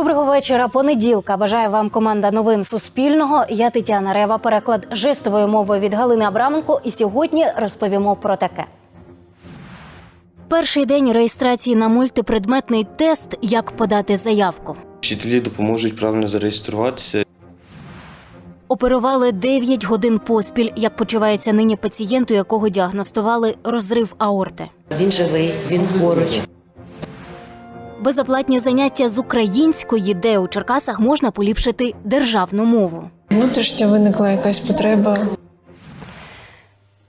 Доброго вечора. Понеділка. Бажаю вам команда новин Суспільного. Я Тетяна Рева. Переклад жестовою мовою від Галини Абраменко. І сьогодні розповімо про таке. Перший день реєстрації на мультипредметний тест. Як подати заявку. Вчителі допоможуть правильно зареєструватися. Оперували 9 годин поспіль. Як почувається нині пацієнт, у якого діагностували розрив аорти. Він живий, він поруч. Безоплатні заняття з української, де у Черкасах можна поліпшити державну мову. Внутрішньо виникла якась потреба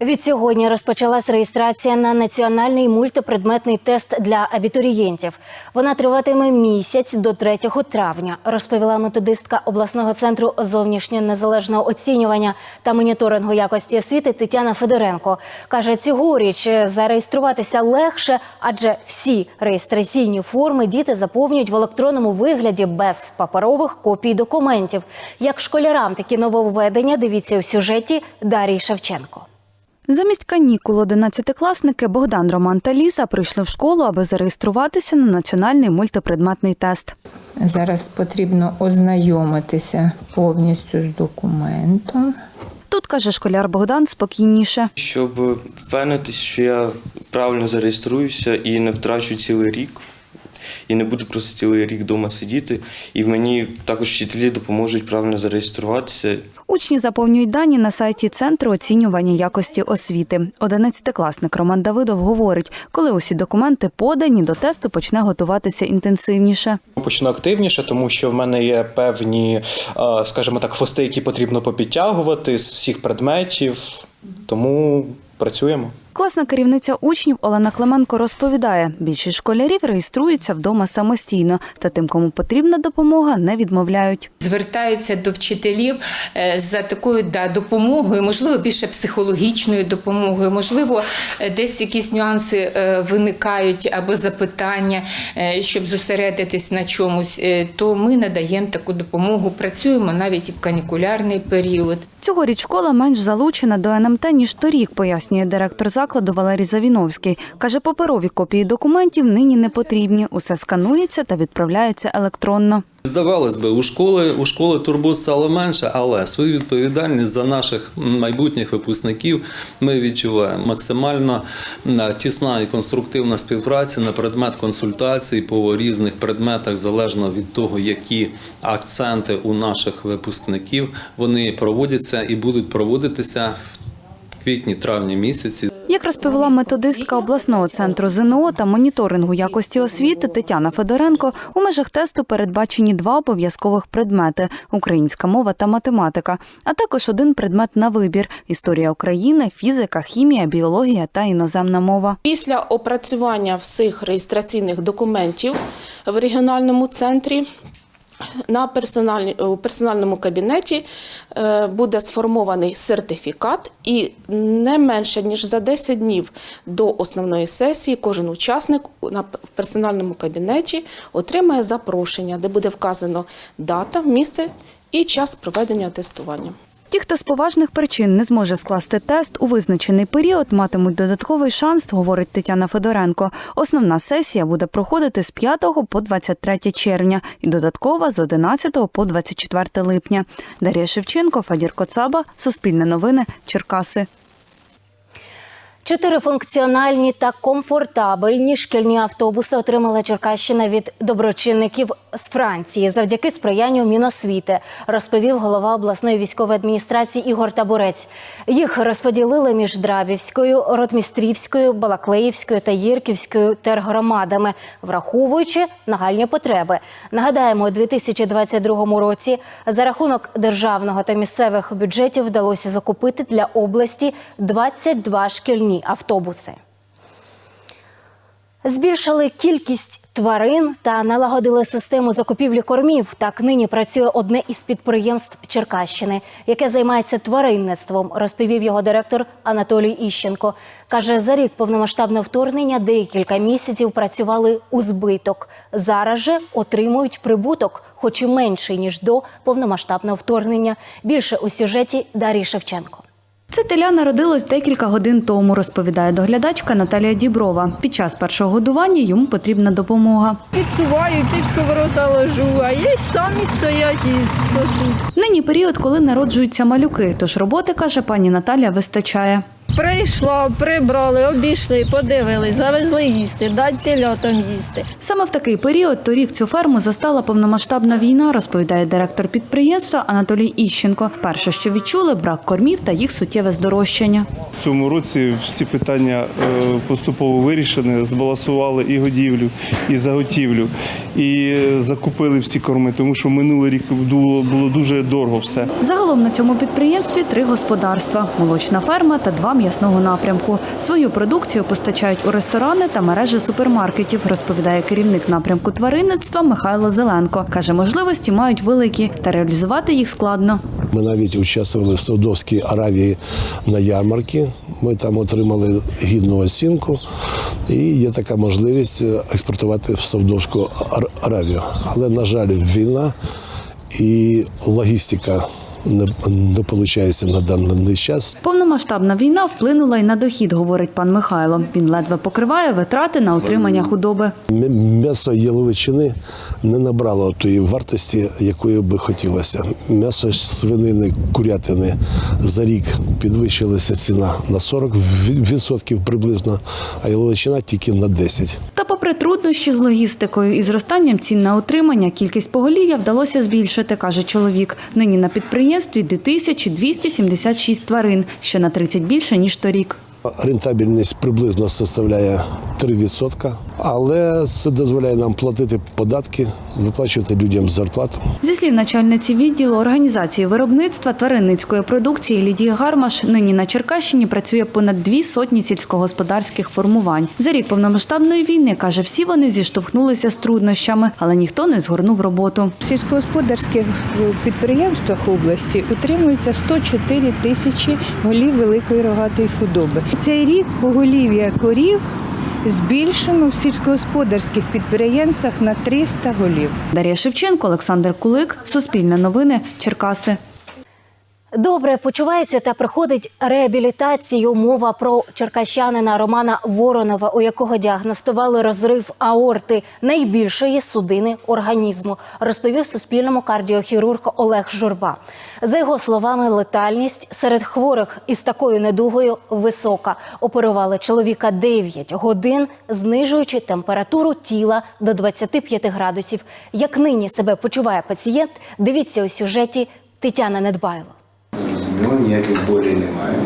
Від сьогодні розпочалась реєстрація на національний мультипредметний тест для абітурієнтів. Вона триватиме місяць до 3 травня, розповіла методистка обласного центру зовнішнього незалежного оцінювання та моніторингу якості освіти Тетяна Федоренко. Каже, цьогоріч зареєструватися легше, адже всі реєстраційні форми діти заповнюють в електронному вигляді без паперових копій документів. Як школярам такі нововведення, дивіться у сюжеті Дарії Шевченко. Замість канікул одинадцятикласники Богдан, Роман та Ліза прийшли в школу, аби зареєструватися на національний мультипредметний тест. Зараз потрібно ознайомитися повністю з документом. Тут каже школяр Богдан спокійніше. Щоб впевнитись, що я правильно зареєструюся і не втрачу цілий рік, і не буду просто цілий рік вдома сидіти. І мені також вчителі допоможуть правильно зареєструватися. Учні заповнюють дані на сайті центру оцінювання якості освіти. Одинадцятикласник Роман Давидов говорить, коли усі документи подані, до тесту почне готуватися інтенсивніше. Почну активніше, тому що в мене є певні, е, скажімо так, хвости, які потрібно попідтягувати з всіх предметів. Тому працюємо. Класна керівниця учнів Олена Клименко розповідає, більшість школярів реєструються вдома самостійно, та тим, кому потрібна допомога, не відмовляють. Звертаються до вчителів е, за такою да, допомогою, можливо, більше психологічною допомогою, можливо, е, десь якісь нюанси е, виникають або запитання, щоб зосередитись на чомусь. То ми надаємо таку допомогу. Працюємо навіть і в канікулярний період. Цьогоріч школа менш залучена до НМТ, ніж торік, пояснює директор закладу Валерій Завіновський. Каже, паперові копії документів нині не потрібні. Усе сканується та відправляється електронно. Здавалось би, у школи у школи турбот стало менше, але свою відповідальність за наших майбутніх випускників ми відчуваємо. Максимально тісна і конструктивна співпраця на предмет консультацій по різних предметах, залежно від того, які акценти у наших випускників вони проводяться і будуть проводитися в квітні-травні місяці. Як розповіла методистка обласного центру ЗНО та моніторингу якості освіти Тетяна Федоренко, у межах тесту передбачені два обов'язкових предмети українська мова та математика, а також один предмет на вибір історія України, фізика, хімія, біологія та іноземна мова. Після опрацювання всіх реєстраційних документів в регіональному центрі на у персональному кабінеті е, буде сформований сертифікат, і не менше ніж за 10 днів до основної сесії кожен учасник на персональному кабінеті отримає запрошення, де буде вказано дата, місце і час проведення тестування. Ті, хто з поважних причин не зможе скласти тест у визначений період, матимуть додатковий шанс, говорить Тетяна Федоренко. Основна сесія буде проходити з 5 по 23 червня і додаткова з 11 по 24 липня. Дар'я Шевченко, Фадір Коцаба, Суспільне новини, Черкаси. Чотири функціональні та комфортабельні шкільні автобуси отримала Черкащина від доброчинників з Франції завдяки сприянню Міносвіти, розповів голова обласної військової адміністрації Ігор Табурець. Їх розподілили між Драбівською, Ротмістрівською, Балаклеївською та Їрківською тергромадами, враховуючи нагальні потреби. Нагадаємо, у 2022 році за рахунок державного та місцевих бюджетів вдалося закупити для області 22 шкільні автобуси. Збільшили кількість тварин та налагодили систему закупівлі кормів. Так нині працює одне із підприємств Черкащини, яке займається тваринництвом, розповів його директор Анатолій Іщенко. Каже, за рік повномасштабне вторгнення декілька місяців працювали у збиток. Зараз же отримують прибуток, хоч і менший ніж до повномасштабного вторгнення. Більше у сюжеті Дарії Шевченко. Це теля народилось декілька годин тому, розповідає доглядачка Наталія Діброва. Під час першого годування йому потрібна допомога. Підсуваю, ці сковорода ложу, а є самі стоять і сосуть. Нині період, коли народжуються малюки, тож роботи, каже пані Наталя, вистачає. Прийшла, прибрали, обійшли, подивились, завезли їсти, дать телятам їсти. Саме в такий період торік цю ферму застала повномасштабна війна, розповідає директор підприємства Анатолій Іщенко. Перше, що відчули, брак кормів та їх суттєве здорожчання. В цьому році всі питання е, поступово вирішені, збалансували і годівлю, і заготівлю, і е, закупили всі корми, тому що минулий рік було, дуже дорого все. Загалом на цьому підприємстві три господарства: молочна ферма та два м'ясного напрямку. Свою продукцію постачають у ресторани та мережі супермаркетів, розповідає керівник напрямку тваринництва Михайло Зеленко. Каже, можливості мають великі, та реалізувати їх складно. Ми навіть участвували в Саудовській Аравії на ярмарці. Ми там отримали гідну оцінку, і є така можливість е, експортувати в Саудовську Аравію. Але, на жаль, війна і логістика не, не виходить на даний час. Повномасштабна війна вплинула й на дохід, говорить пан Михайло. Він ледве покриває витрати на утримання худоби. М'ясо яловичини не набрало тої вартості, якої би хотілося. М'ясо свинини, курятини за рік підвищилася ціна на 40% приблизно, а яловичина тільки на 10%. Та попри труднощі з логістикою і зростанням цін на утримання, кількість поголів'я вдалося збільшити, каже чоловік. Нині на підприємстві 2276 тварин, що на 30 більше, ніж торік. Рентабельність приблизно составляє 3%, але це дозволяє нам платити податки, виплачувати людям зарплату. Зі слів начальниці відділу організації виробництва тваринницької продукції Лідії Гармаш, нині на Черкащині працює понад дві сотні сільськогосподарських формувань. За рік повномасштабної війни, каже, всі вони зіштовхнулися з труднощами, але ніхто не згорнув роботу. В сільськогосподарських підприємствах області утримується 104 тисячі голів великої рогатої худоби. Цей рік поголів'я корів збільшено в сільськогосподарських підприємствах на 300 голів. Дар'я Шевченко, Олександр Кулик, Суспільне новини, Черкаси. Добре почувається та проходить реабілітацію. Мова про черкащанина Романа Воронова, у якого діагностували розрив аорти найбільшої судини організму, розповів Суспільному кардіохірург Олег Журба. За його словами, летальність серед хворих із такою недугою висока. Оперували чоловіка 9 годин, знижуючи температуру тіла до 25 градусів. Як нині себе почуває пацієнт, дивіться у сюжеті Тетяна Недбайло. Ніяких болей немає.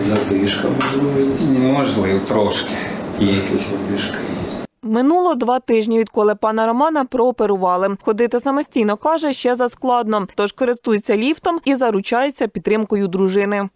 Задишка, можливо. Можливо, трошки. Є. Задишка є. Минуло два тижні, відколи пана Романа прооперували. Ходити самостійно каже ще заскладно, тож користується ліфтом і заручається підтримкою дружини.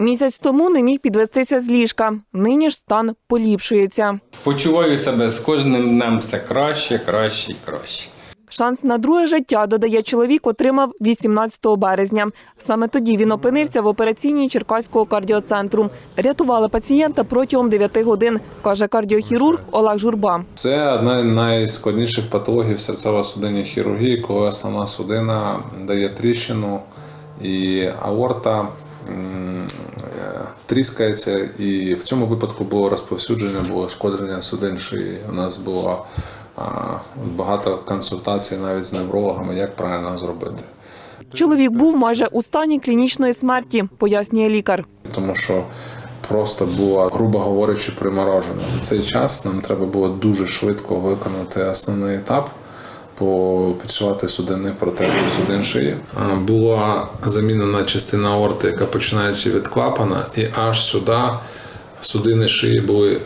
Місяць тому не міг підвестися з ліжка. Нині ж стан поліпшується. Почуваю себе з кожним днем все краще, краще і краще. Шанс на друге життя, додає чоловік, отримав 18 березня. Саме тоді він опинився в операційній Черкаського кардіоцентру. Рятували пацієнта протягом 9 годин, каже кардіохірург Олег Журба. Це одна з найскладніших патологій серцево-судинній хірургії, коли основна судина дає тріщину і аорта е, тріскається. І в цьому випадку було розповсюдження, було шкодження судин шиї. У нас було а, багато консультацій навіть з неврологами, як правильно зробити. Чоловік був майже у стані клінічної смерті, пояснює лікар. тому що просто була, грубо говорячи, приморожена. За цей час нам треба було дуже швидко виконати основний етап. по- Підшивати судинний протез до судин шиї. Була замінена частина аорти, яка починаючи від клапана, і аж сюди судини шиї були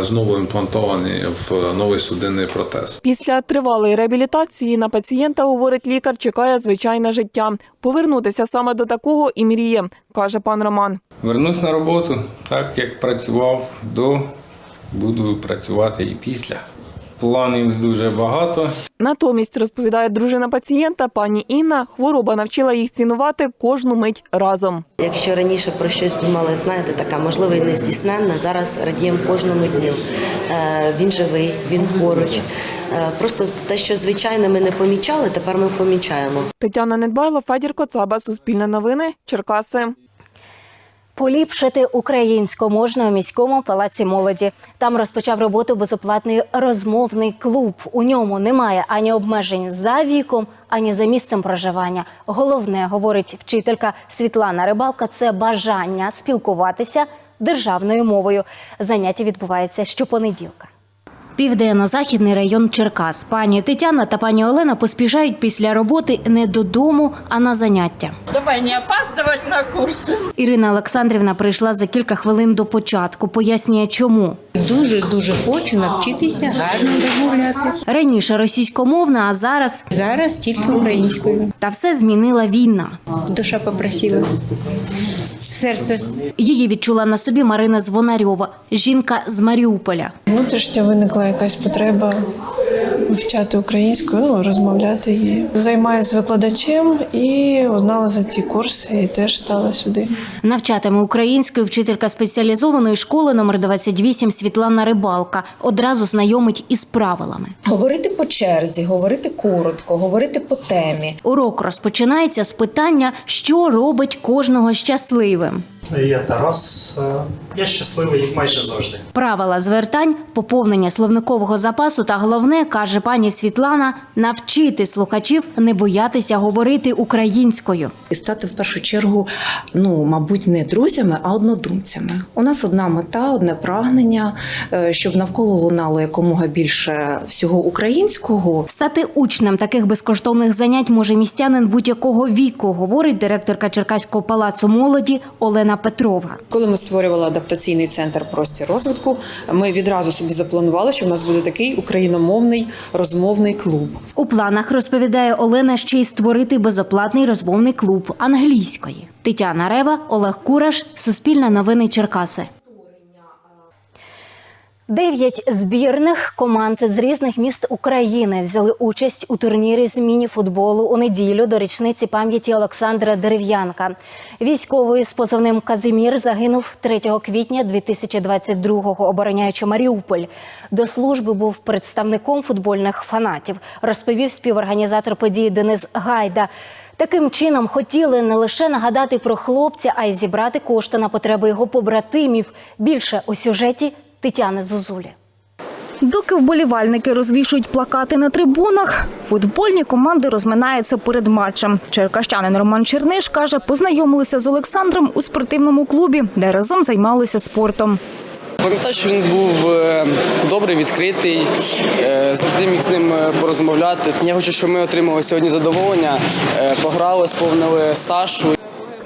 знову імплантовані в новий судинний протез. Після тривалої реабілітації на пацієнта, говорить лікар, чекає звичайне життя. Повернутися саме до такого і мріє, каже пан Роман. Вернусь на роботу, так як працював до, буду працювати і після. Планів дуже багато. Натомість, розповідає дружина пацієнта, пані Інна, хвороба навчила їх цінувати кожну мить разом. Якщо раніше про щось думали, знаєте, така можливо і нездійсненна, зараз радіємо кожному дню. Е, Він живий, він поруч. Е, Просто те, що звичайно ми не помічали, тепер ми помічаємо. Тетяна Недбайло, Федір Коцаба, Суспільне новини, Черкаси. Поліпшити українську можна у міському палаці молоді. Там розпочав роботу безоплатний розмовний клуб. У ньому немає ані обмежень за віком, ані за місцем проживання. Головне, говорить вчителька Світлана Рибалка, це бажання спілкуватися державною мовою. Заняття відбувається щопонеділка. Південно-західний район Черкас. Пані Тетяна та пані Олена поспішають після роботи не додому, а на заняття. Давай не опаздывать на курсы. Ірина Олександрівна прийшла за кілька хвилин до початку. Пояснює, чому Дуже дуже хочу навчитися гарно розмовляти. раніше російськомовна, а зараз Зараз тільки українською. та все змінила війна. Душа попросила. Серце. Її відчула на собі Марина Звонарьова, жінка з Маріуполя. Внутрішньо виникла якась потреба вивчати українською, ну, розмовляти її. Займаюся з викладачем і узнала за ці курси і теж стала сюди. Навчатиме українською вчителька спеціалізованої школи номер 28 Світлана Рибалка. Одразу знайомить із правилами. Говорити по черзі, говорити коротко, говорити по темі. Урок розпочинається з питання, що робить кожного щасливим. Я Тарас. Е, Я щасливий майже завжди. Правила звертань, поповнення словникового запасу та головне, каже пані Світлана, навчити слухачів не боятися говорити українською. І стати в першу чергу, ну мабуть, не друзями, а однодумцями. У нас одна мета, одне прагнення, е, щоб навколо лунало якомога більше всього українського. Стати учнем таких безкоштовних занять може містянин будь-якого віку, говорить директорка Черкаського палацу молоді Олена Петрова. Коли ми створювали адаптаційний центр простір розвитку, ми відразу собі запланували, що в нас буде такий україномовний розмовний клуб. У планах розповідає Олена ще й створити безоплатний розмовний клуб англійської. Тетяна Рева, Олег Кураш, Суспільне новини Черкаси. Дев'ять збірних команд з різних міст України взяли участь у турнірі з міні-футболу у неділю до річниці пам'яті Олександра Дерев'янка. Військовий з позивним Казимір загинув 3 квітня 2022-го, обороняючи Маріуполь. До служби був представником футбольних фанатів, розповів співорганізатор події Денис Гайда. Таким чином хотіли не лише нагадати про хлопця, а й зібрати кошти на потреби його побратимів. Більше у сюжеті Тетяни Зозулі. Доки вболівальники розвішують плакати на трибунах, футбольні команди розминаються перед матчем. Черкащанин Роман Черниш каже, познайомилися з Олександром у спортивному клубі, де разом займалися спортом. Пам'ятаю, що він був е, добрий, відкритий, е, завжди міг з ним е, порозмовляти. Я хочу, щоб ми отримали сьогодні задоволення, пограли, сповнили Сашу.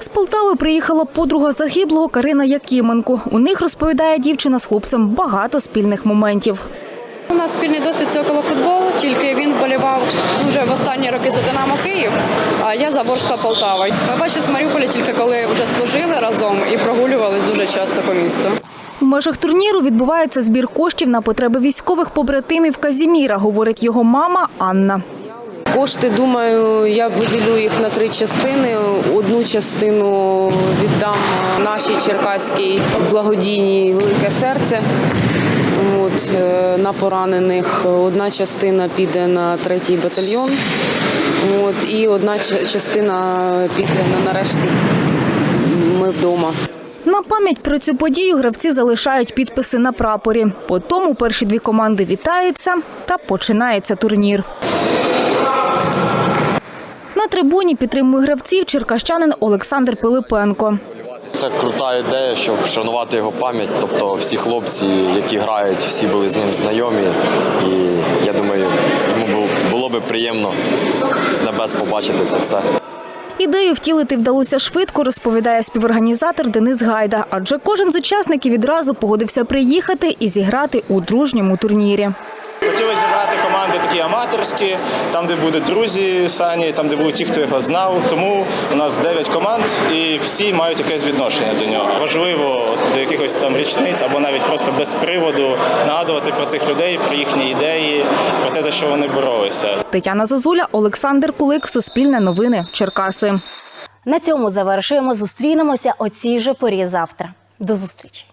З Полтави приїхала подруга загиблого Карина Якименко. У них розповідає дівчина з хлопцем багато спільних моментів. У нас спільний досвід це околофутбол, тільки він вболівав вже в останні роки за Динамо Київ, а я за Ворскла Полтава. Ми бачили з Маріуполя тільки коли вже служили разом і прогулювались дуже часто по місту. У межах турніру відбувається збір коштів на потреби військових побратимів Казіміра, говорить його мама Анна. Кошти, думаю, я поділю їх на три частини. Одну частину віддам нашій черкаській благодійній велике серце. От, е, на поранених одна частина піде на третій батальйон. От, і одна частина піде на нарешті. Ми вдома. На пам'ять про цю подію гравці залишають підписи на прапорі. Потім перші дві команди вітаються та починається турнір. Трибуні підтримує гравців черкащанин Олександр Пилипенко. Це крута ідея, щоб вшанувати його пам'ять. Тобто всі хлопці, які грають, всі були з ним знайомі. І я думаю, йому було би приємно з небес побачити це все. Ідею втілити вдалося швидко, розповідає співорганізатор Денис Гайда. Адже кожен з учасників відразу погодився приїхати і зіграти у дружньому турнірі. Хотіли зібрати команди такі аматорські, там, де будуть друзі Сані, там, де будуть ті, хто його знав. Тому у нас 9 команд і всі мають якесь відношення до нього. Важливо до якихось там річниць або навіть просто без приводу нагадувати про цих людей, про їхні ідеї, про те, за що вони боролися. Тетяна Зозуля, Олександр Кулик, Суспільне новини, Черкаси. На цьому завершуємо. Зустрінемося о цій же порі завтра. До зустрічі.